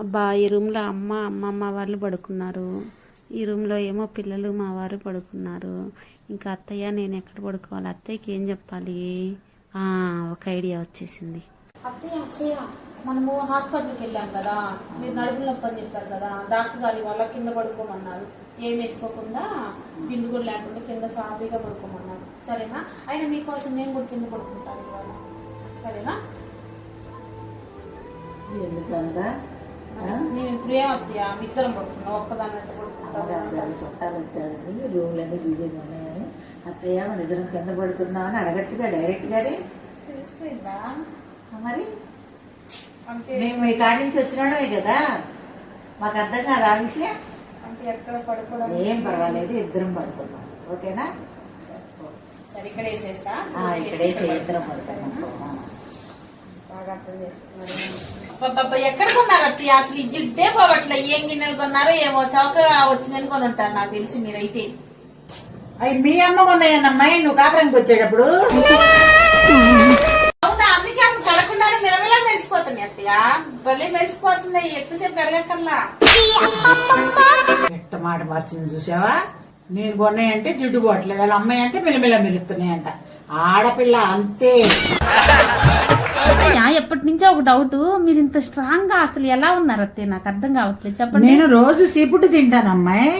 అబ్బా ఈ రూమ్లో అమ్మ అమ్మమ్మ వాళ్ళు పడుకున్నారు. ఈ రూమ్లో ఏమో పిల్లలు మా వారు పడుకున్నారు. ఇంకా అత్తయ్య నేను ఎక్కడ పడుకోవాలి? అత్తయ్యకి ఏం చెప్పాలి? ఆ, ఒక ఐడియా వచ్చేసింది. అత్తయ్య అత్తయ్య మనము హాస్పిటల్కి వెళ్ళాం కదా. మీరు నడుపు నొప్పి అని చెప్పారు కదా. డాక్టర్ గారి వాళ్ళ కింద పడుకోమన్నారు. ఏం వేసుకోకుండా దిండు కూడా లేకుండా కింద సాఫీగా పడుకోమన్నారు. సరేనా? అయినా మీకోసం నేను కూడా కింద పడుకుంటాను ఇవాళ. సరేనా? నేను ఏం అత్తయ్య మీ ఇద్దరం పడుకున్నాం ఒక్కదాన్నట్టు చుట్టాలు వచ్చారని రూమ్లన్నీ బిజీగా ఉన్నాయని అత్తయ్య మన ఇద్దరం కింద పడుకుందామని అడగచ్చుగా డైరెక్ట్ గారి తెలిసిపోయిందా? మరి? అంటే మేము ఈ కాడి నుంచి వచ్చినాడమే కదా. మాకు అర్థం కాదు ఆ విషయం? అంటే ఎక్కడ పడుకోవడం ఏం పర్వాలేదు ఇద్దరం పడుకున్నాం ఓకేనా? సరే ఇక్కడ వేసేస్తా. ఇక్కడే ఇద్దరం పడుకున్నాం బాగా అర్థం అబ్బబ్బబ్బ, ఎక్కడ కొన్నారు అత్తయ్య? అసలు ఈ జిడ్డే పోవట్లే ఏం గిన్నెలు కొన్నారో ఏమో చౌకగా వచ్చిందని కొని ఉంటారు నాకు తెలిసి మీరైతే. అవి మీ అమ్మ ఉన్నాయన్నమ్మాయి నువ్వు కాపురానికి వచ్చేటప్పుడు. అవునా? అందుకే అసలు కడకుండానే మిలమిలా మెరిసిపోతుంది అత్తయ్య. భలే మెరిసిపోతుంది ఎక్కువసేపు కడగక్కర్లా ఎట్ట మాట మార్చింది చూసావా? నేను కొన్నాయంటే జిడ్డు పోవట్లేదు. వాళ్ళ అమ్మాయి అంటే మిలమిల మెలుస్తున్నాయంట ఆడపిల్ల అంతే. ఎప్పటి నుంచో ఒక డౌట్ మీరు ఇంత స్ట్రాంగ్గా అసలు ఎలా ఉన్నారు అత్తయ్య? నాకు అర్థం కావట్లేదు. చెప్పండి. నేను రోజు సీపుట్టు తింటాను అమ్మాయి.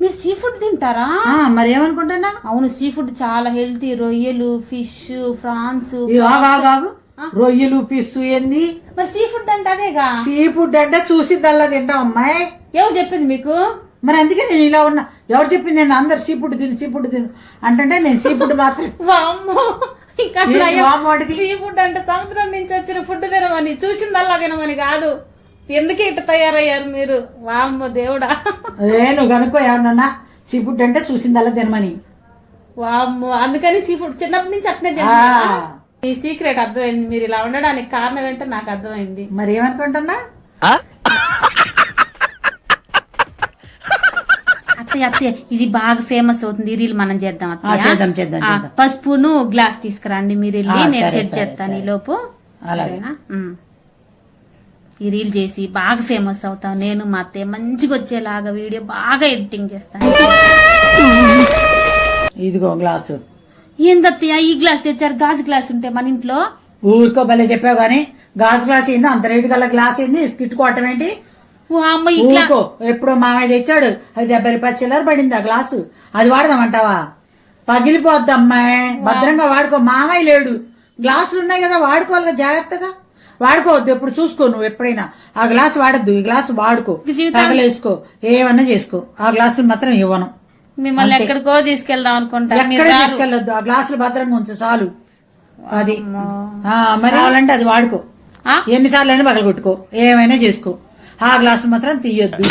మీరు సీ ఫుడ్ తింటారా? మరి ఏమనుకుంటున్నా? అవును సీ ఫుడ్ చాలా హెల్తీ రొయ్యలు ఫిష్ ఫ్రాన్స్. రొయ్యలు పిస్సు ఏంది? మరి సీ ఫుడ్ అంటే అదేగా? సీ ఫుడ్ అంటే చూసిద్దల్లా తింటాం అమ్మాయి. ఎవరు చెప్పింది మీకు? మరి అందుకే నేను ఇలా ఉన్నా. ఎవరు చెప్పింది? నేను అందరు సీ ఫుడ్ తిను సీ ఫుడ్ తిను. అంటే నేను సీ ఫుడ్ మాత్రం ఇంకా? సీ ఫుడ్ అంటే సముద్రం నుంచి వచ్చిన ఫుడ్ తినమని చూసిందల్లా తినమని కాదు? ఎందుకు ఇట్ట తయారయ్యారు మీరు? వామ్మో దేవుడా. ఏ నువ్వు కనుక్కో ఎవరన్నా సీ ఫుడ్ అంటే చూసిందల్లా తినమని. వామ్మో అందుకని సీ ఫుడ్ చిన్నప్పటి నుంచి అట్నే ఆ, తింటున్నారా? ఈ సీక్రెట్ అర్థమైంది మీరు ఇలా ఉండడానికి కారణం ఏంటో నాకు అర్థమైంది. మరి ఏమనుకుంటున్నా? అత్తయ్య అత్తయ్య ఇది బాగా ఫేమస్ అవుతుంది. ఈ రీల్ మనం చేద్దాం అత్తయ్య. పసుపును గ్లాస్ తీసుకురండి మీరు వెళ్ళి నేను సెట్ చేస్తాను ఈ. లోపు. సరేనా. ఈ రీల్ చేసి బాగా ఫేమస్ అవుతాం నేను మా అత్తయ్య మంచిగా వచ్చేలాగా వీడియో బాగా ఎడిటింగ్ చేస్తాను. ఇదిగో గ్లాసు. ఏందత్తయ్య? ఈ గ్లాస్ తెచ్చారు. గాజు గ్లాస్ ఉంటే మన ఇంట్లో. ఊరికో భలే చెప్పావు కానీ గాజు గ్లాస్ ఏంది అంత రేటు గల గ్లాస్ ఏంది? కిట్టుకోవటం ఏంటి? అమ్మ ఊరుకో. ఎప్పుడో మామయ్య తెచ్చాడు. అది డెబ్బై రూపాయలు చిల్లర పడింది ఆ గ్లాసు. అది వాడదామంటావా? పగిలిపోద్ది అమ్మాయి. భద్రంగా వాడుకో. మామయ్య లేడు. గ్లాసులు ఉన్నాయి కదా వాడుకోవాలి కదా జాగ్రత్తగా. వాడుకోవద్దు ఎప్పుడు చూసుకో నువ్వు ఎప్పుడైనా. ఆ గ్లాస్ వాడద్దు ఈ గ్లాస్ వాడుకో. తగలేసుకో. ఏమన్నా చేసుకో. ఆ గ్లాసులు మాత్రం ఇవ్వను. మిమ్మల్ని ఎక్కడికో తీసుకెళ్దాం అనుకుంటా. ఎక్కడ. తీసుకెళ్ళొద్దు. ఆ గ్లాసులు భద్రంగా ఉంచు చాలు. అది. మరి కావాలంటే అది వాడుకో? ఎన్నిసార్లు అయినా పగలగొట్టుకో. ఏమైనా చేసుకో. ఆ గ్లాసులు మాత్రం తీయొద్దు